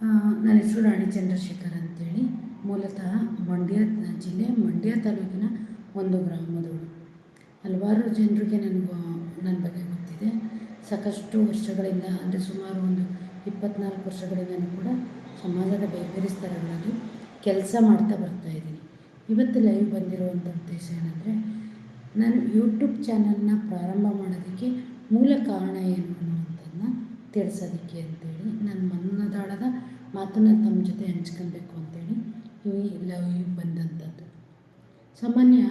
ನನ್ನ ಹೆಸರು ರಾಣಿ ಚಂದ್ರಶೇಖರ್ ಅಂತೇಳಿ. ಮೂಲತಃ ಮಂಡ್ಯ ಜಿಲ್ಲೆ ಮಂಡ್ಯ ತಾಲೂಕಿನ ಒಂದು ಗ್ರಾಮದವಳು. ಹಲವಾರು ಜನರಿಗೆ ನನಗೂ ನನ್ನ ಬಗ್ಗೆ ಗೊತ್ತಿದೆ. ಸಾಕಷ್ಟು ವರ್ಷಗಳಿಂದ, ಅಂದರೆ ಸುಮಾರು ಒಂದು ಇಪ್ಪತ್ನಾಲ್ಕು ವರ್ಷಗಳಿಂದಲೂ ಕೂಡ ಸಮಾಜದ ಬೇರೆ ಬೇರೆ ಸ್ಥಳಗಳಲ್ಲಿ ಕೆಲಸ ಮಾಡ್ತಾ ಬರ್ತಾಯಿದ್ದೀನಿ ಇವತ್ತು ಲೈವ್ ಬಂದಿರುವಂಥ ಉದ್ದೇಶ ಏನಂದರೆ, ನಾನು ಯೂಟ್ಯೂಬ್ ಚಾನಲ್ನ ಪ್ರಾರಂಭ ಮಾಡೋದಕ್ಕೆ ಮೂಲ ಕಾರಣ ಏನು ಅನ್ನುವಂಥದ್ದನ್ನ ತಿಳಿಸೋದಕ್ಕೆ ಅಂತೇಳಿ ನನ್ನ ಮನದಾಳದ ಮಾತನ್ನು ತಮ್ಮ ಜೊತೆ ಹಂಚ್ಕೊಬೇಕು ಅಂತೇಳಿ ಇವು ಲವ್ ಯು ಬಂದಂಥದ್ದು ಸಾಮಾನ್ಯ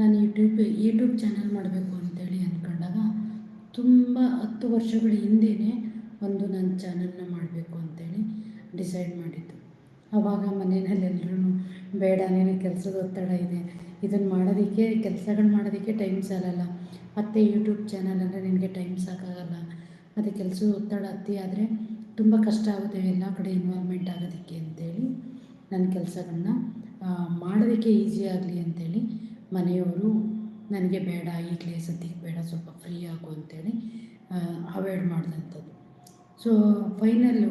ನಾನು ಯೂಟ್ಯೂಬ್ ಯೂಟ್ಯೂಬ್ ಚಾನಲ್ ಮಾಡಬೇಕು ಅಂತೇಳಿ ಅಂದ್ಕೊಂಡಾಗ ತುಂಬ ಹತ್ತು ವರ್ಷಗಳ ಹಿಂದೆಯೇ ಒಂದು ನನ್ನ ಚಾನಲ್ನ ಮಾಡಬೇಕು ಅಂತೇಳಿ ಡಿಸೈಡ್ ಮಾಡಿದ್ದು. ಆವಾಗ ಮನೆಯಲ್ಲಿ ಎಲ್ಲರೂ ಬೇಡ ನೀನು ಕೆಲಸದ ಒತ್ತಡ ಇದೆ. ಇದನ್ನು ಮಾಡೋದಕ್ಕೆ, ಕೆಲಸಗಳು ಮಾಡೋದಕ್ಕೆ ಟೈಮ್ ಸಾಲಲ್ಲ. ಮತ್ತು ಯೂಟ್ಯೂಬ್ ಚಾನಲ್ ಅಂದರೆ ನಿನಗೆ ಟೈಮ್ ಸಾಕಾಗಲ್ಲ. ಮತ್ತು ಕೆಲಸದ ಒತ್ತಡ ಅತಿ ಆದರೆ ತುಂಬ ಕಷ್ಟ ಆಗುತ್ತೆ ಎಲ್ಲ ಕಡೆ ಇನ್ವಾಲ್ವ್ಮೆಂಟ್ ಆಗೋದಕ್ಕೆ ಅಂತೇಳಿ ನನ್ನ ಕೆಲಸಗಳನ್ನ ಮಾಡೋದಕ್ಕೆ ಈಸಿ ಆಗಲಿ ಅಂತೇಳಿ ಮನೆಯವರು ನನಗೆ ಬೇಡ, ಈಗಲೇ ಸದ್ಯಕ್ಕೆ ಬೇಡ, ಸ್ವಲ್ಪ ಫ್ರೀ ಆಗು ಅಂತೇಳಿ ಅವಾಯ್ಡ್ ಮಾಡಿದಂಥದ್ದು. ಸೊ ಫೈನಲ್ಲು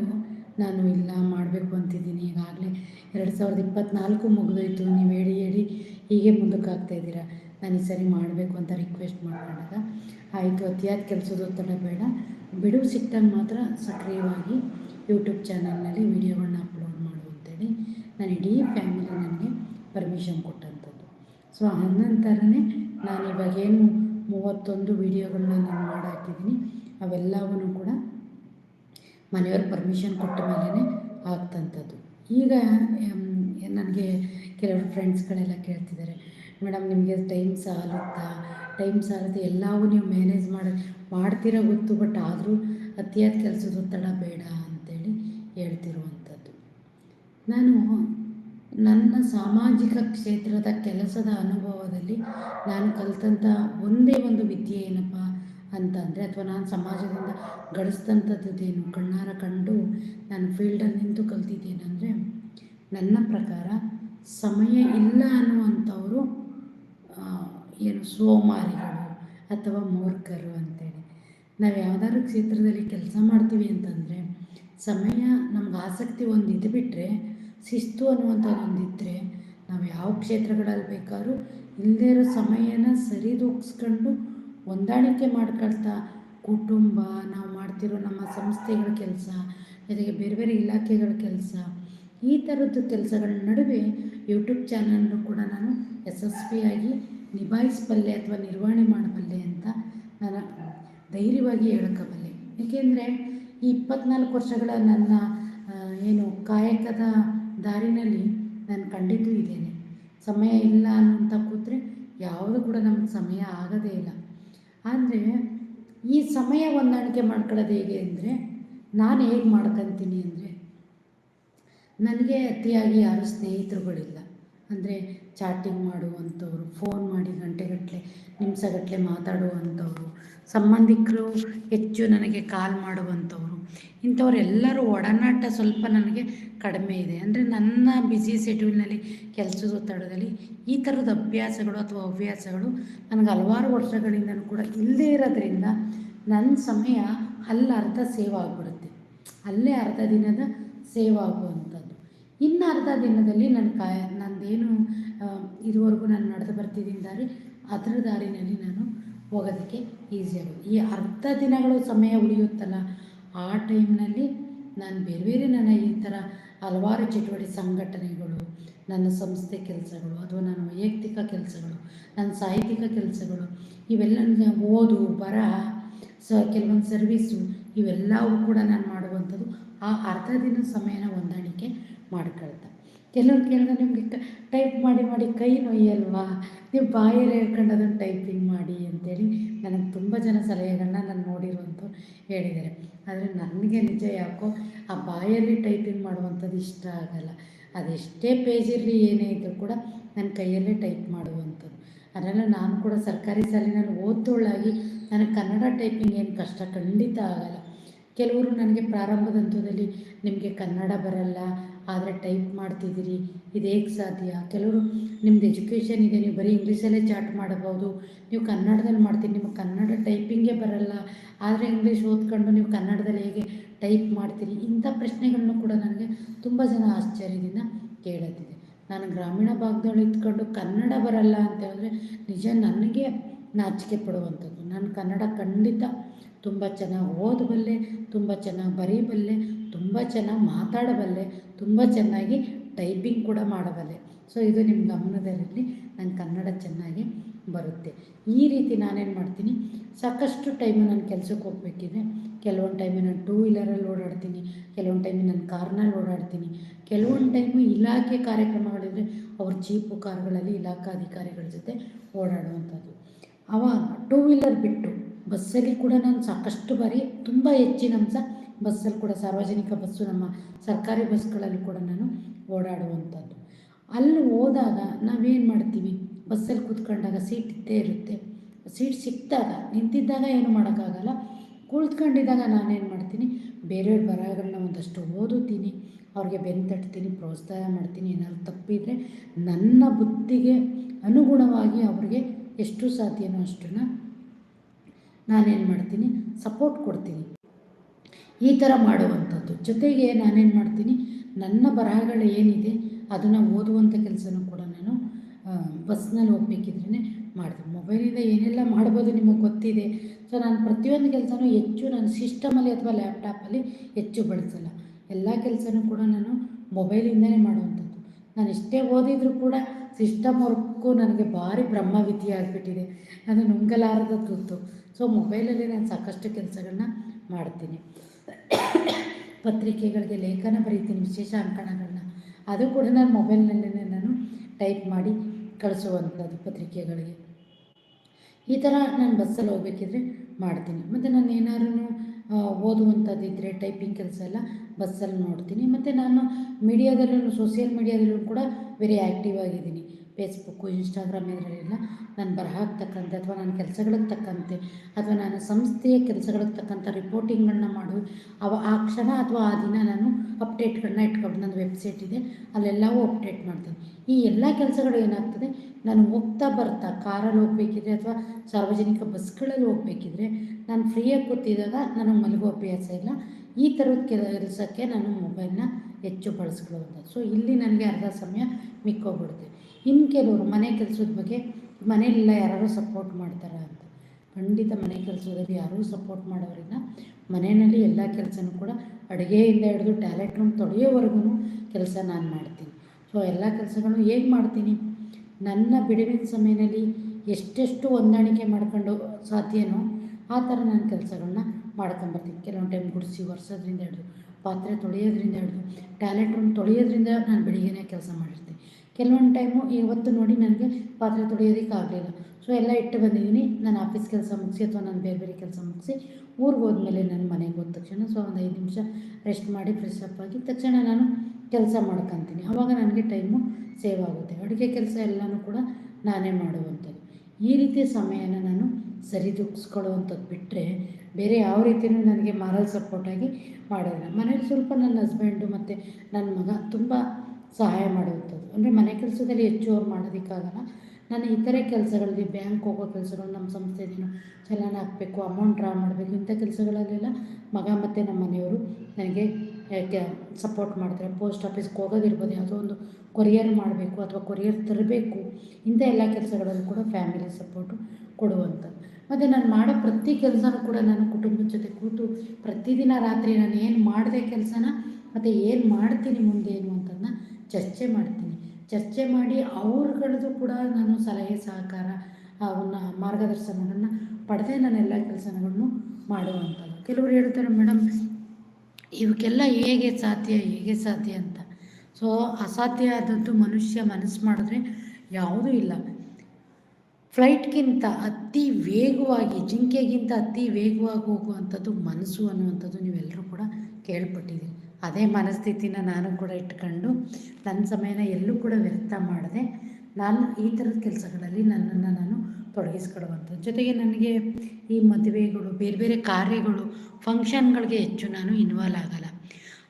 ನಾನು ಇಲ್ಲ, ಮಾಡಬೇಕು ಅಂತಿದ್ದೀನಿ. ಈಗಾಗಲೇ ಎರಡು ಸಾವಿರದ ಇಪ್ಪತ್ತ್ನಾಲ್ಕು ಮುಗಿದೋಯ್ತು. ನೀವು ಹೇಳಿ ಹೇಳಿ ಹೀಗೆ ಮುಂದಕ್ಕೆ ಆಗ್ತಾಯಿದ್ದೀರಾ ನಾನು ಈ ಸರಿ ಮಾಡಬೇಕು ಅಂತ ರಿಕ್ವೆಸ್ಟ್ ಮಾಡಿಕೊಂಡಾಗ, ಆಯಿತು, ಅತಿಯಾದ ಕೆಲಸದ ಒತ್ತಡ ಬೇಡ. ಬಿಡುವು ಸಿಕ್ಕಾಗ ಮಾತ್ರ ಸಕ್ರಿಯವಾಗಿ ಯೂಟ್ಯೂಬ್ ಚಾನಲ್ನಲ್ಲಿ ವೀಡಿಯೋಗಳನ್ನ ಅಪ್ಲೋಡ್ ಮಾಡು ಅಂತೇಳಿ ನಾನು ಇಡೀ ಫ್ಯಾಮಿಲಿ ನನಗೆ ಪರ್ಮಿಷನ್ ಕೊಟ್ಟಂಥದ್ದು. ಸೊ ಅನಂತರನೇ ನಾನು ಇವಾಗೇನು ಮೂವತ್ತೊಂದು ವೀಡಿಯೋಗಳನ್ನ ನಾನು ಮಾಡಾಕಿದ್ದೀನಿ ಅವೆಲ್ಲವೂ ಕೂಡ ಮನೆಯವ್ರ ಪರ್ಮಿಷನ್ ಕೊಟ್ಟ ಮೇಲೇ ಆಗ್ತಂಥದ್ದು. ಈಗ ನನಗೆ ಕೆಲವರು ಫ್ರೆಂಡ್ಸ್ಗಳೆಲ್ಲ ಕೇಳ್ತಿದ್ದಾರೆ ಮೇಡಮ್ ನಿಮಗೆ ಟೈಮ್ ಸಾಲುತ್ತಾ? ಟೈಮ್ ಸಾಲುತ್ತೆ, ಎಲ್ಲವೂ ನೀವು ಮ್ಯಾನೇಜ್ ಮಾಡಿ, ಮಾಡ್ತೀರಾ ಗೊತ್ತು ಬಟ್ ಆದರೂ ಅತಿಯಾದ ಕೆಲಸದ ಒತ್ತಡ ಬೇಡ ಅಂತೇಳಿ ಹೇಳ್ತಿರುವಂಥದ್ದು. ನಾನು ನನ್ನ ಸಾಮಾಜಿಕ ಕ್ಷೇತ್ರದ ಕೆಲಸದ ಅನುಭವದಲ್ಲಿ ನಾನು ಕಲಿತಂಥ ಒಂದೇ ಒಂದು ವಿದ್ಯೆ ಏನಪ್ಪ ಅಂತಂದರೆ ಅಥವಾ ನಾನು ಸಮಾಜದಿಂದ ಗಳಿಸಿದಂಥದ್ದೇನು ಕಣ್ಣಾರ ಕಂಡು ನಾನು ಫೀಲ್ಡಲ್ಲಿ ನಿಂತು ಕಲ್ತಿದ್ದೇನೆಂದರೆ, ನನ್ನ ಪ್ರಕಾರ ಸಮಯ ಇಲ್ಲ ಅನ್ನುವಂಥವರು ಏನು ಸೋಮಾರಿಗಳು ಅಥವಾ ಮೂರ್ಖರು ಅಂತೇಳಿ. ನಾವು ಯಾವ್ದಾದ್ರು ಕ್ಷೇತ್ರದಲ್ಲಿ ಕೆಲಸ ಮಾಡ್ತೀವಿ ಅಂತಂದರೆ, ಸಮಯ ನಮ್ಗೆ ಆಸಕ್ತಿ ಒಂದು ಇದು ಬಿಟ್ಟರೆ ಶಿಸ್ತು ಅನ್ನುವಂಥದ್ದು ಒಂದಿದ್ದರೆ ನಾವು ಯಾವ ಕ್ಷೇತ್ರಗಳಲ್ಲಿ ಬೇಕಾದ್ರೂ ಇಲ್ಲದೇ ಇರೋ ಸಮಯನ ಸರಿದೂಗಿಸ್ಕೊಂಡು ಹೊಂದಾಣಿಕೆ ಮಾಡ್ಕೊಳ್ತಾ ಕುಟುಂಬ, ನಾವು ಮಾಡ್ತಿರೋ ನಮ್ಮ ಸಂಸ್ಥೆಗಳ ಕೆಲಸ ಜೊತೆಗೆ ಬೇರೆ ಬೇರೆ ಇಲಾಖೆಗಳ ಕೆಲಸ ಈ ಥರದ್ದು ಕೆಲಸಗಳ ನಡುವೆ ಯೂಟ್ಯೂಬ್ ಚಾನಲ್ನು ಕೂಡ ನಾನು ಯಶಸ್ವಿಯಾಗಿ ನಿಭಾಯಿಸಬಲ್ಲೆ ಅಥವಾ ನಿರ್ವಹಣೆ ಮಾಡಬಲ್ಲೆ ಅಂತ ನಾನು ಧೈರ್ಯವಾಗಿ ಹೇಳ್ಕೋಬಲ್ಲೆ ಏಕೆಂದರೆ ಈ ಇಪ್ಪತ್ನಾಲ್ಕು ವರ್ಷಗಳ ನನ್ನ ಏನು ಕಾಯಕದ ದಾರಿನಲ್ಲಿ ನಾನು ಕಂಡಿದ್ದು ಇದ್ದೇನೆ ಸಮಯ ಇಲ್ಲ ಅಂತ ಕೂತ್ರೆ ಯಾವುದು ಕೂಡ ನಮಗೆ ಸಮಯ ಆಗೋದೇ ಇಲ್ಲ. ಆದರೆ ಈ ಸಮಯ ಹೊಂದಾಣಿಕೆ ಮಾಡ್ಕೊಳ್ಳೋದು ಹೇಗೆ ಅಂದರೆ ನಾನು ಹೇಗೆ ಮಾಡ್ಕೊತೀನಿ ಅಂದರೆ ನನಗೆ ಅತಿಯಾಗಿ ಯಾರು ಸ್ನೇಹಿತರುಗಳಿಲ್ಲ. ಅಂದರೆ ಚಾಟಿಂಗ್ ಮಾಡುವಂಥವ್ರು ಫೋನ್ ಮಾಡಿ ಗಂಟೆಗಟ್ಟಲೆ ನಿಮಿಷಗಟ್ಟಲೆ ಮಾತಾಡುವಂಥವ್ರು, ಸಂಬಂಧಿಕರು ಹೆಚ್ಚು ನನಗೆ ಕಾಲ್ ಮಾಡುವಂಥವ್ರು, ಇಂಥವರೆಲ್ಲರೂ ಒಡನಾಟ ಸ್ವಲ್ಪ ನನಗೆ ಕಡಿಮೆ ಇದೆ. ಅಂದರೆ ನನ್ನ ಬ್ಯುಸಿ ಶೆಡ್ಯೂಲ್ನಲ್ಲಿ ಕೆಲಸದ ಒತ್ತಡದಲ್ಲಿ ಈ ಥರದ ಅಭ್ಯಾಸಗಳು ಅಥವಾ ಹವ್ಯಾಸಗಳು ನನಗೆ ಹಲವಾರು ವರ್ಷಗಳಿಂದಲೂ ಕೂಡ ಇಲ್ಲದೇ ಇರೋದ್ರಿಂದ ನನ್ನ ಸಮಯ ಅಲ್ಲಿ ಅರ್ಧ ಸೇವ್ ಆಗಿಬಿಡುತ್ತೆ. ಅಲ್ಲೇ ಅರ್ಧ ದಿನದ ಸೇವ್ ಆಗುವಂಥದ್ದು. ಇನ್ನು ಅರ್ಧ ದಿನದಲ್ಲಿ ನನ್ನ ಕಾಯ ನಂದೇನು ಇದುವರೆಗೂ ನಾನು ನಡೆದು ಬರ್ತಿದ್ದೀನಿ ದಾರಿ, ಅದರ ದಾರಿನಲ್ಲಿ ನಾನು ಹೋಗೋದಕ್ಕೆ ಈಸಿ ಆಗುತ್ತೆ ಈ ಅರ್ಧ ದಿನಗಳು ಸಮಯ ಉಳಿಯುತ್ತಲ್ಲ, ಆ ಟೈಮ್ನಲ್ಲಿ ನಾನು ಬೇರೆ ಬೇರೆ ನನ್ನ ಈ ಥರ ಹಲವಾರು ಚಟುವಟಿಕೆ ಸಂಘಟನೆಗಳು, ನನ್ನ ಸಂಸ್ಥೆ ಕೆಲಸಗಳು, ಅಥವಾ ನನ್ನ ವೈಯಕ್ತಿಕ ಕೆಲಸಗಳು, ನನ್ನ ಸಾಹಿತ್ಯಿಕ ಕೆಲಸಗಳು, ಇವೆಲ್ಲ ಓದು, ಬರಹ, ಸ, ಕೆಲವೊಂದು ಸರ್ವೀಸು ಇವೆಲ್ಲವೂ ಕೂಡ ನಾನು ಮಾಡುವಂಥದ್ದು, ಆ ಅರ್ಧ ದಿನ ಸಮಯನ ಹೊಂದಾಣಿಕೆ ಮಾಡ್ಕೊಳ್ತಾ. ಕೆಲವ್ರು ಕೇಳಿದ್ರೆ ನಿಮಗೆ ಟೈಪ್ ಮಾಡಿ ಮಾಡಿ ಕೈ ನೋಯ್ಯಲ್ವಾ? ನೀವು ಬಾಯಲ್ಲಿ ಹೇಳ್ಕೊಂಡು ಅದನ್ನು ಟೈಪಿಂಗ್ ಮಾಡಿ ಅಂತೇಳಿ ನನಗೆ ತುಂಬ ಜನ ಸಲಹೆಗಳನ್ನ ನಾನು ನೋಡಿರುವಂಥ ಹೇಳಿದ್ದಾರೆ. ಆದರೆ ನನಗೆ ನಿಜ ಯಾಕೋ ಆ ಬಾಯಲ್ಲಿ ಟೈಪಿಂಗ್ ಮಾಡುವಂಥದ್ದು ಇಷ್ಟ ಆಗಲ್ಲ. ಅದೆಷ್ಟೇ ಪೇಜ್ ಇರಲಿ ಏನೇ ಇದ್ದರೂ ಕೂಡ ನನ್ನ ಕೈಯಲ್ಲೇ ಟೈಪ್ ಮಾಡುವಂಥದ್ದು ಅದರಲ್ಲ ನಾನು ಕೂಡ ಸರ್ಕಾರಿ ಶಾಲೆಯಲ್ಲಿ ಓದ್ತೋಳಾಗಿ ನನಗೆ ಕನ್ನಡ ಟೈಪಿಂಗ್ ಏನು ಕಷ್ಟ ಖಂಡಿತ ಆಗಲ್ಲ. ಕೆಲವರು ನನಗೆ ಪ್ರಾರಂಭದ ಹಂತದಲ್ಲಿ ನಿಮಗೆ ಕನ್ನಡ ಬರಲ್ಲ ಆದರೆ ಟೈಪ್ ಮಾಡ್ತಿದ್ದೀರಿ, ಇದು ಹೇಗೆ ಸಾಧ್ಯ? ಕೆಲವರು ನಿಮ್ದು ಎಜುಕೇಷನ್ ಇದೆ, ನೀವು ಬರೀ ಇಂಗ್ಲೀಷಲ್ಲೇ ಚಾಟ್ ಮಾಡಬಹುದು. ನೀವು ಕನ್ನಡದಲ್ಲಿ ಮಾಡ್ತೀರಿ ನಿಮಗೆ ಕನ್ನಡ ಟೈಪಿಂಗೇ ಬರಲ್ಲ. ಆದರೆ ಇಂಗ್ಲೀಷ್ ಓದ್ಕೊಂಡು ನೀವು ಕನ್ನಡದಲ್ಲಿ ಹೇಗೆ ಟೈಪ್ ಮಾಡ್ತೀರಿ? ಇಂಥ ಪ್ರಶ್ನೆಗಳನ್ನು ಕೂಡ ನನಗೆ ತುಂಬ ಜನ ಆಶ್ಚರ್ಯದಿಂದ ಕೇಳುತ್ತಿದೆ. ನಾನು ಗ್ರಾಮೀಣ ಭಾಗದಲ್ಲಿ ಇದ್ಕೊಂಡು ಕನ್ನಡ ಬರಲ್ಲ ಅಂತ ಹೇಳಿದ್ರೆ ನಿಜ ನನಗೆ ನಾಚಿಕೆ ಪಡುವಂಥದ್ದು. ನಾನು ಕನ್ನಡ ಖಂಡಿತ ತುಂಬ ಚೆನ್ನಾಗಿ ಓದಬಲ್ಲೆ ತುಂಬ ಚೆನ್ನಾಗಿ ಬರೀಬಲ್ಲೆ ತುಂಬ ಚೆನ್ನಾಗಿ ಮಾತಾಡಬಲ್ಲೆ ತುಂಬ ಚೆನ್ನಾಗಿ ಟೈಪಿಂಗ್ ಕೂಡ ಮಾಡಬಲ್ಲೆ. ಸೊ ಇದು ನಿಮ್ಮ ಗಮನದಲ್ಲಿ ನನ್ನ ಕನ್ನಡ ಚೆನ್ನಾಗಿ ಬರುತ್ತೆ. ಈ ರೀತಿ ನಾನೇನು ಮಾಡ್ತೀನಿ, ಸಾಕಷ್ಟು ಟೈಮು ನಾನು ಕೆಲಸಕ್ಕೆ ಹೋಗ್ಬೇಕಿದೆ ಕೆಲವೊಂದು ಟೈಮು ನಾನು ಟೂ ವೀಲರಲ್ಲಿ ಓಡಾಡ್ತೀನಿ, ಕೆಲವೊಂದು ಟೈಮು ನಾನು ಕಾರ್ನಲ್ಲಿ ಓಡಾಡ್ತೀನಿ. ಕೆಲವೊಂದು ಟೈಮು ಇಲಾಖೆ ಕಾರ್ಯಕ್ರಮಗಳಿದ್ರೆ ಅವ್ರ ಜೀಪು ಕಾರ್ಗಳಲ್ಲಿ ಇಲಾಖಾ ಅಧಿಕಾರಿಗಳ ಜೊತೆ ಓಡಾಡುವಂಥದ್ದು. ಅವಾಗ ಟೂ ವೀಲರ್ ಬಿಟ್ಟು ಬಸ್ಸಲ್ಲಿ ಕೂಡ ನಾನು ಸಾಕಷ್ಟು ಬಾರಿ ತುಂಬ ಹೆಚ್ಚಿನ ಅಂಶ ಬಸ್ಸಲ್ಲಿ ಕೂಡ ಸಾರ್ವಜನಿಕ ಬಸ್ಸು, ನಮ್ಮ ಸರ್ಕಾರಿ ಬಸ್ಗಳಲ್ಲಿ ಕೂಡ ನಾನು ಓಡಾಡುವಂಥದ್ದು. ಅಲ್ಲಿ ಹೋದಾಗ ನಾವೇನು ಮಾಡ್ತೀವಿ? ಬಸ್ಸಲ್ಲಿ ಕೂತ್ಕೊಂಡಾಗ ಸೀಟ್ ಇದ್ದೇ ಇರುತ್ತೆ. ಸೀಟ್ ಸಿಕ್ಕಿದಾಗ, ನಿಂತಿದ್ದಾಗ ಏನು ಮಾಡೋಕ್ಕಾಗಲ್ಲ. ಕುಳಿತ್ಕೊಂಡಿದ್ದಾಗ ನಾನೇನು ಮಾಡ್ತೀನಿ? ಬೇರೆಯವ್ರ ಬರಹಗಳನ್ನ ಒಂದಷ್ಟು ಓದುತ್ತೀನಿ. ಅವ್ರಿಗೆ ಬೆನ್ನು ತಟ್ತೀನಿ, ಪ್ರೋತ್ಸಾಹ ಮಾಡ್ತೀನಿ. ಏನಾದ್ರು ತಪ್ಪಿದರೆ ನನ್ನ ಬುದ್ಧಿಗೆ ಅನುಗುಣವಾಗಿ ಅವ್ರಿಗೆ ಎಷ್ಟು ಸಾಧ್ಯನೋ ಅಷ್ಟನ್ನು ನಾನೇನು ಮಾಡ್ತೀನಿ? ಸಪೋರ್ಟ್ ಕೊಡ್ತೀನಿ. ಈ ಥರ ಮಾಡುವಂಥದ್ದು. ಜೊತೆಗೆ ನಾನೇನು ಮಾಡ್ತೀನಿ, ನನ್ನ ಬರಹಗಳು ಏನಿದೆ, ಅದನ್ನು ಓದುವಂಥ ಕೆಲಸನೂ ಕೂಡ ನಾನು ಬಸ್ನಲ್ಲಿ ಹೋಗ್ಬೇಕಿದ್ರೇ ಮಾಡ್ತೀನಿ. ಮೊಬೈಲಿಂದ ಏನೆಲ್ಲ ಮಾಡ್ಬೋದು ನಿಮಗೆ ಗೊತ್ತಿದೆ. ಸೊ ನಾನು ಪ್ರತಿಯೊಂದು ಕೆಲಸನೂ ಹೆಚ್ಚು ನಾನು ಸಿಸ್ಟಮಲ್ಲಿ ಅಥವಾ ಲ್ಯಾಪ್ಟಾಪಲ್ಲಿ ಹೆಚ್ಚು ಬಳಸಲ್ಲ. ಎಲ್ಲ ಕೆಲಸನೂ ಕೂಡ ನಾನು ಮೊಬೈಲಿಂದನೇ ಮಾಡುವಂಥದ್ದು. ನಾನು ಎಷ್ಟೇ ಓದಿದರೂ ಕೂಡ ಸಿಸ್ಟಮ್ ವರ್ಕು ನನಗೆ ಭಾರಿ ಬ್ರಹ್ಮವಿದ್ಯೆ ಆಗಿಬಿಟ್ಟಿದೆ. ಅದು ನುಂಗಲಾರದ ತುತ್ತು. ಸೊ ಮೊಬೈಲಲ್ಲಿ ನಾನು ಸಾಕಷ್ಟು ಕೆಲಸಗಳನ್ನ ಮಾಡ್ತೀನಿ. ಪತ್ರಿಕೆಗಳಿಗೆ ಲೇಖನ ಬರೀತೀನಿ ವಿಶೇಷ ಅಂಕಣಗಳನ್ನ ಅದು ಕೂಡ ನಾನು ಮೊಬೈಲ್ನಲ್ಲೇ ನಾನು ಟೈಪ್ ಮಾಡಿ ಕಳಿಸುವಂಥದ್ದು ಪತ್ರಿಕೆಗಳಿಗೆ. ಈ ಥರ ನಾನು ಬಸ್ಸಲ್ಲಿ ಹೋಗ್ಬೇಕಿದ್ರೆ ಮಾಡ್ತೀನಿ. ಮತ್ತು ನಾನು ಏನಾದ್ರು ಓದುವಂಥದ್ದಿದ್ದರೆ ಟೈಪಿಂಗ್ ಕೆಲಸ ಎಲ್ಲ ಬಸ್ಸಲ್ಲಿ ನೋಡ್ತೀನಿ. ಮತ್ತು ನಾನು ಮೀಡಿಯಾದಲ್ಲೂ ಸೋಷಿಯಲ್ ಮೀಡಿಯಾದಲ್ಲೂ ಕೂಡ ವೆರಿ ಆ್ಯಕ್ಟಿವ್ ಆಗಿದ್ದೀನಿ. ಫೇಸ್ಬುಕ್ಕು ಇನ್ಸ್ಟಾಗ್ರಾಮ್ ಇದರಲ್ಲೆಲ್ಲ ನಾನು ಬರಹಕ್ಕೆ ತಕ್ಕಂತೆ ಅಥವಾ ನನ್ನ ಕೆಲಸಗಳಿಗೆ ತಕ್ಕಂತೆ ಅಥವಾ ನಾನು ಸಂಸ್ಥೆಯ ಕೆಲಸಗಳಿಗೆ ತಕ್ಕಂಥ ರಿಪೋರ್ಟಿಂಗ್ಗಳನ್ನ ಮಾಡು. ಅವ ಆ ಕ್ಷಣ ಅಥವಾ ಆ ದಿನ ನಾನು ಅಪ್ಡೇಟ್ಗಳನ್ನ ಇಟ್ಕೊಂಡು ನನ್ನ ವೆಬ್ಸೈಟ್ ಇದೆ, ಅಲ್ಲೆಲ್ಲವೂ ಅಪ್ಡೇಟ್ ಮಾಡ್ತೀನಿ. ಈ ಎಲ್ಲ ಕೆಲಸಗಳು ಏನಾಗ್ತದೆ? ನಾನು ಹೋಗ್ತಾ ಬರ್ತಾ ಕಾರಲ್ಲಿ ಹೋಗ್ಬೇಕಿದ್ರೆ ಅಥವಾ ಸಾರ್ವಜನಿಕ ಬಸ್ಗಳಲ್ಲಿ ಹೋಗಬೇಕಿದ್ರೆ ನಾನು ಫ್ರೀಯಾಗಿ ಕೂತಿದ್ದಾಗ ನನಗೆ ಮಲಗೋ ಅಭ್ಯಾಸ ಇಲ್ಲ. ಈ ಥರದ ಕೆಲಸಕ್ಕೆ ನಾನು ಮೊಬೈಲ್ನ ಹೆಚ್ಚು ಬಳಸ್ಕೊಳ್ಳೋದು ಸೊ ಇಲ್ಲಿ ನನಗೆ ಅರ್ಧ ಸಮಯ ಮಿಕ್ಕೋಗ್ಬಿಡುತ್ತೆ. ಇನ್ನು ಕೆಲವರು ಮನೆ ಕೆಲಸದ ಬಗ್ಗೆ ಮನೆಯಲ್ಲ ಯಾರು ಸಪೋರ್ಟ್ ಮಾಡ್ತಾರೆ ಅಂತ. ಖಂಡಿತ ಮನೆ ಕೆಲಸದಲ್ಲಿ ಯಾರೂ ಸಪೋರ್ಟ್ ಮಾಡೋರಿಲ್ಲ. ಮನೆಯಲ್ಲಿ ಎಲ್ಲ ಕೆಲಸನೂ ಕೂಡ ಅಡುಗೆಯಿಂದ ಹಿಡಿದು ಟ್ಯಾಲೆಂಟ್ ರೂಮ್ ತೊಳೆಯೋವರೆಗೂ ಕೆಲಸ ನಾನು ಮಾಡ್ತೀನಿ. ಸೊ ಎಲ್ಲ ಕೆಲಸಗಳನ್ನು ಹೇಗೆ ಮಾಡ್ತೀನಿ? ನನ್ನ ಬಿಡುವಿನ ಸಮಯದಲ್ಲಿ ಎಷ್ಟೆಷ್ಟು ಹೊಂದಾಣಿಕೆ ಮಾಡ್ಕೊಂಡು ಸಾಧ್ಯನೋ ಆ ಥರ ನಾನು ಕೆಲಸಗಳನ್ನ ಮಾಡ್ಕೊಂಬರ್ತೀನಿ ಕೆಲವೊಂದು ಟೈಮ್ ಗುಡಿಸಿ ಒರೆಸೋದ್ರಿಂದ ಹಿಡಿದು, ಪಾತ್ರೆ ತೊಳೆಯೋದ್ರಿಂದ ಹಿಡಿದು ಟ್ಯಾಲೆಂಟ್ ರೂಮ್ ತೊಳೆಯೋದ್ರಿಂದ ನಾನು ಬೆಳಿಗ್ಗೆನೇ ಕೆಲಸ ಮಾಡಿರ್ತೀನಿ. ಕೆಲವೊಂದು ಟೈಮು ಇವತ್ತು ನೋಡಿ ನನಗೆ ಪಾತ್ರೆ ತೊಳೆಯೋದಕ್ಕೆ ಆಗಲಿಲ್ಲ. ಸೊ ಎಲ್ಲ ಇಟ್ಟು ಬಂದಿದ್ದೀನಿ ನಾನು ಆಫೀಸ್ ಕೆಲಸ ಮುಗಿಸಿ ಅಥವಾ ನಾನು ಬೇರೆ ಬೇರೆ ಕೆಲಸ ಮುಗಿಸಿ ಊರಿಗೆ ಹೋದ್ಮೇಲೆ ನಾನು ಮನೆಗೆ ಹೋದ ತಕ್ಷಣ ಸೊ, ಒಂದು ಐದು ನಿಮಿಷ ರೆಸ್ಟ್ ಮಾಡಿ ಫ್ರೆಶ್ ಅಪ್ ಆಗಿ ತಕ್ಷಣ ನಾನು ಕೆಲಸ ಮಾಡ್ಕೊತೀನಿ. ಆವಾಗ ನನಗೆ ಟೈಮು ಸೇವ್ ಆಗುತ್ತೆ. ಅಡುಗೆ ಕೆಲಸ ಎಲ್ಲನೂ ಕೂಡ ನಾನೇ ಮಾಡುವಂಥದ್ದು. ಈ ರೀತಿಯ ಸಮಯನ ನಾನು ಸರಿದೂಗಿಸ್ಕೊಳ್ಳುವಂಥದ್ದು ಬಿಟ್ಟರೆ ಬೇರೆ ಯಾವ ರೀತಿಯೂ ನನಗೆ ಮಾರಲ್ ಸಪೋರ್ಟಾಗಿ ಮಾಡೋಲ್ಲ. ಮನೇಲಿ ಸ್ವಲ್ಪ ನನ್ನ ಹಸ್ಬೆಂಡು ಮತ್ತು ನನ್ನ ಮಗ ತುಂಬ ಸಹಾಯ ಮಾಡುವಂಥದ್ದು. ಅಂದರೆ ಮನೆ ಕೆಲಸದಲ್ಲಿ ಹೆಚ್ಚು ಅವ್ರು ಮಾಡೋದಕ್ಕಾಗಲ್ಲ ನಾನು ಇತರೆ ಕೆಲಸಗಳಲ್ಲಿ ಬ್ಯಾಂಕ್ ಹೋಗೋ ಕೆಲಸಗಳು ನಮ್ಮ ಸಂಸ್ಥೆದೇನು ಚಲನ ಹಾಕಬೇಕು ಅಮೌಂಟ್ ಡ್ರಾ ಮಾಡಬೇಕು, ಇಂಥ ಕೆಲಸಗಳಲ್ಲೆಲ್ಲ ಮಗ ಮತ್ತು ನಮ್ಮ ಮನೆಯವರು ನನಗೆ ಸಪೋರ್ಟ್ ಮಾಡ್ತಾರೆ. ಪೋಸ್ಟ್ ಆಫೀಸ್ಗೆ ಹೋಗೋದಿರ್ಬೋದು ಯಾವುದೋ ಒಂದು ಕೊರಿಯರ್ ಮಾಡಬೇಕು ಅಥವಾ ಕೊರಿಯರ್ ತರಬೇಕು. ಇಂಥ ಎಲ್ಲ ಕೆಲಸಗಳಲ್ಲೂ ಕೂಡ ಫ್ಯಾಮಿಲಿ ಸಪೋರ್ಟು ಕೊಡುವಂಥದ್ದು. ಮತ್ತು ನಾನು ಮಾಡೋ ಪ್ರತಿ ಕೆಲಸನೂ ಕೂಡ ನಾನು ಕುಟುಂಬದ ಜೊತೆ ಕೂತು ಪ್ರತಿದಿನ ರಾತ್ರಿ ನಾನು ಏನು ಮಾಡಿದೆ ಕೆಲಸನ, ಮತ್ತು ಏನು ಮಾಡ್ತೀನಿ ಮುಂದೆ ಏನು ಅಂತದನ್ನ ಚರ್ಚೆ ಮಾಡ್ತೀನಿ. ಚರ್ಚೆ ಮಾಡಿ ಅವ್ರುಗಳದ್ದು ಕೂಡ ನಾನು ಸಲಹೆ, ಸಹಕಾರ ಅವನ್ನ ಮಾರ್ಗದರ್ಶನಗಳನ್ನು ಪಡೆದೇ ನಾನು ಎಲ್ಲ ಕೆಲಸಗಳನ್ನು ಮಾಡುವಂಥದ್ದು. ಕೆಲವರು ಹೇಳ್ತಾರೆ ಮೇಡಮ್ ಇವಕ್ಕೆಲ್ಲ ಹೇಗೆ ಸಾಧ್ಯ ಹೇಗೆ ಸಾಧ್ಯ ಅಂತ? ಸೊ ಅಸಾಧ್ಯ ಆದದ್ದು ಮನುಷ್ಯ ಮನಸ್ಸು ಮಾಡಿದ್ರೆ ಯಾವುದೂ ಇಲ್ಲ. ಫ್ಲೈಟ್ಗಿಂತ ಅತಿ ವೇಗವಾಗಿ, ಜಿಂಕೆಗಿಂತ ಅತಿ ವೇಗವಾಗಿ ಹೋಗುವಂಥದ್ದು ಮನಸ್ಸು ಅನ್ನುವಂಥದ್ದು ನೀವೆಲ್ಲರೂ ಕೂಡ ಕೇಳ್ಪಟ್ಟಿದ್ದೀರಿ. ಅದೇ ಮನಸ್ಥಿತಿನ ನಾನು ಕೂಡ ಇಟ್ಕೊಂಡು ನನ್ನ ಸಮಯನ ಎಲ್ಲೂ ಕೂಡ ವ್ಯರ್ಥ ಮಾಡದೆ ನಾನು ಈ ಥರದ ಕೆಲಸಗಳಲ್ಲಿ ನನ್ನನ್ನು ನಾನು ತೊಡಗಿಸ್ಕೊಡುವಂಥದ್ದು ಜೊತೆಗೆ ನನಗೆ ಈ ಮದುವೆಗಳು, ಬೇರೆ ಬೇರೆ ಕಾರ್ಯಗಳು ಫಂಕ್ಷನ್ಗಳಿಗೆ ಹೆಚ್ಚು ನಾನು ಇನ್ವಾಲ್ವ್ ಆಗಲ್ಲ.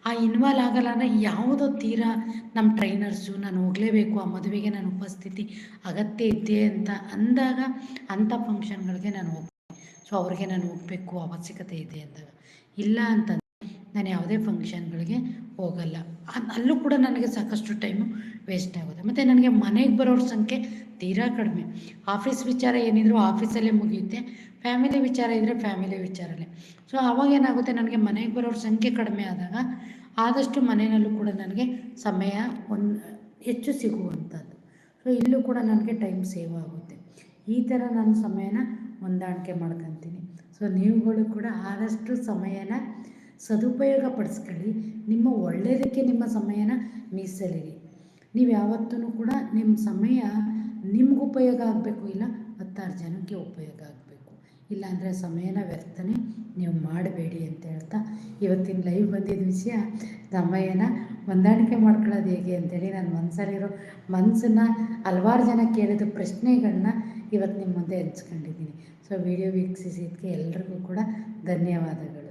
ಆ ಇನ್ವಾಲ್ವ್ ಆಗಲ್ಲ ಅಂದರೆ ಯಾವುದೋ ತೀರಾ ನಮ್ಮ ಟ್ರೈನರ್ಸು ನಾನು ಹೋಗಲೇಬೇಕು, ಆ ಮದುವೆಗೆ ನಾನು ಉಪಸ್ಥಿತಿ ಅಗತ್ಯ ಇದೆ ಅಂತ ಅಂದಾಗ ಅಂಥ ಫಂಕ್ಷನ್ಗಳಿಗೆ ನಾನು ಹೋಗ್ತೀನಿ. ಸೊ ಅವ್ರಿಗೆ ನಾನು ಹೋಗಬೇಕು, ಅವಶ್ಯಕತೆ ಇದೆ ಅಂದಾಗ. ಇಲ್ಲ ಅಂತ ನಾನು ಯಾವುದೇ ಫಂಕ್ಷನ್ಗಳಿಗೆ ಹೋಗಲ್ಲ. ಅಲ್ಲೂ ಕೂಡ ನನಗೆ ಸಾಕಷ್ಟು ಟೈಮು ವೇಸ್ಟ್ ಆಗುತ್ತೆ ಮತ್ತು ನನಗೆ ಮನೆಗೆ ಬರೋರ ಸಂಖ್ಯೆ ತೀರಾ ಕಡಿಮೆ. ಆಫೀಸ್ ವಿಚಾರ ಏನಿದ್ರು ಆಫೀಸಲ್ಲೇ ಮುಗಿಯುತ್ತೆ. ಫ್ಯಾಮಿಲಿ ವಿಚಾರ ಇದ್ದರೆ ಫ್ಯಾಮಿಲಿ ವಿಚಾರಲ್ಲೇ ಸೊ, ಅವಾಗ ಏನಾಗುತ್ತೆ? ನನಗೆ ಮನೆಗೆ ಬರೋರ ಸಂಖ್ಯೆ ಕಡಿಮೆ ಆದಾಗ ಆದಷ್ಟು ಮನೆಯಲ್ಲೂ ಕೂಡ ನನಗೆ ಸಮಯ ಒಂದು ಹೆಚ್ಚು ಸಿಗುವಂಥದ್ದು. ಸೊ, ಇಲ್ಲೂ ಕೂಡ ನನಗೆ ಟೈಮ್ ಸೇವ್ ಆಗುತ್ತೆ. ಈ ಥರ ನಾನು ಸಮಯನ ಹೊಂದಾಣಿಕೆ ಮಾಡ್ಕೊತೀನಿ. ಸೊ, ನೀವುಗಳು ಕೂಡ ಆದಷ್ಟು ಸಮಯನ ಸದುಪಯೋಗ ಪಡಿಸ್ಕೊಳ್ಳಿ ನಿಮ್ಮ ಒಳ್ಳೆಯದಕ್ಕೆ ನಿಮ್ಮ ಸಮಯನ ಮೀಸಲಿರಿ ನೀವು ಯಾವತ್ತೂ ಕೂಡ ನಿಮ್ಮ ಸಮಯ ನಿಮ್ಗೆ ಉಪಯೋಗ ಆಗಬೇಕು ಇಲ್ಲ, ಹತ್ತಾರು ಜನಕ್ಕೆ ಉಪಯೋಗ ಆಗಬೇಕು. ಇಲ್ಲಾಂದರೆ ಸಮಯನ ವ್ಯರ್ಥನೆ ನೀವು ಮಾಡಬೇಡಿ ಅಂತ ಹೇಳ್ತಾ ಇವತ್ತಿನ ಲೈವ್ ಬಂದಿದ್ದ ವಿಷಯ ಸಮಯನ ಹೊಂದಾಣಿಕೆ ಮಾಡ್ಕೊಳ್ಳೋದು ಹೇಗೆ ಅಂತೇಳಿ ನನ್ನ ಮನಸ್ಸಲ್ಲಿರೋ ಮನಸ್ಸನ್ನ ಹಲವಾರು ಜನ ಕೇಳಿದ ಪ್ರಶ್ನೆಗಳನ್ನ ಇವತ್ತು ನಿಮ್ಮ ಮುಂದೆ ಹಂಚ್ಕೊಂಡಿದ್ದೀನಿ. ಸೊ ವಿಡಿಯೋ ವೀಕ್ಷಿಸಿದ್ದಕ್ಕೆ ಎಲ್ರಿಗೂ ಕೂಡ ಧನ್ಯವಾದಗಳು.